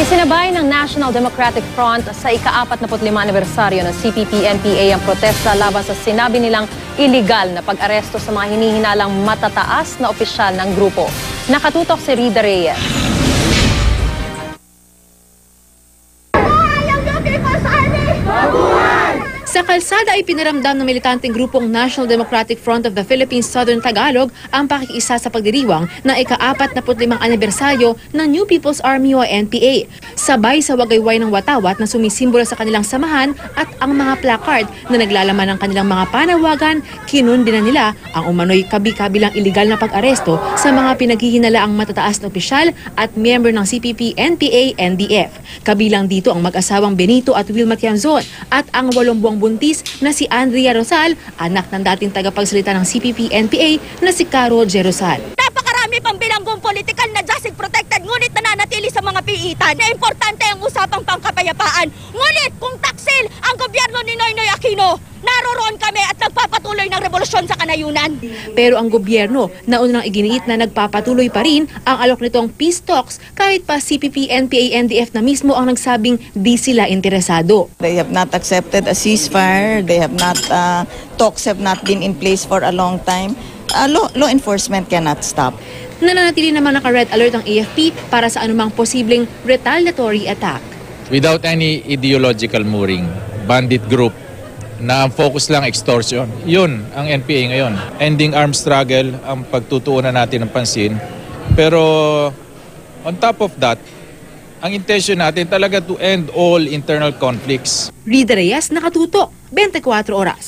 Isinabay ng National Democratic Front sa ika-45 anibersaryo ng CPP-NPA ang protesta laban sa sinabi nilang illegal na pag-aresto sa mga hinihinalang matataas na opisyal ng grupo. Nakatutok si Rida Reyes. Sa kalsada ay pinaramdam ng militanteng grupong National Democratic Front of the Philippines Southern Tagalog ang pakikiisa sa pagdiriwang ng ika-45 anibersaryo ng New People's Army o NPA. Sabay sa wagayway ng watawat na sumisimbolo sa kanilang samahan at ang mga placard na naglalaman ng kanilang mga panawagan, kinundi na nila ang umano'y kabi-kabilang iligal na pag-aresto sa mga pinaghihinalaang matataas na opisyal at miyembro ng CPP, NPA, NDF. Kabilang dito ang mag-asawang Benito at Wilma Tianzon at ang walong buwang buntis na si Andrea Rosal, anak ng dating tagapagsalita ng CPP-NPA na si Caro Jerosal. Napakarami pang bilanggong politikal na jasig protected ngunit nananatili sa mga piitan na importante ang usapang pangkapayapaan. Ngunit kung taksil ang gobyerno ni Noynoy Aquino, naroroon kami at nagpapatuloy ng revolusyon sa kanayunan. Pero ang gobyerno na unang iginiit na nagpapatuloy pa rin ang alok nitong peace talks kahit pa CPP, NPA, NDF na mismo ang nagsabing di sila interesado. They have not accepted a ceasefire. They have not, uh, talks have not been in place for a long time. Uh, law, law enforcement cannot stop. Nananatili naman naka-red alert ang AFP para sa anumang posibleng retaliatory attack. Without any ideological mooring, bandit group na ang focus lang extortion. Yun ang NPA ngayon. Ending armed struggle ang pagtutuunan natin ng pansin. Pero on top of that, ang intention natin talaga to end all internal conflicts. Rida Reyes, nakatutok, 24 oras.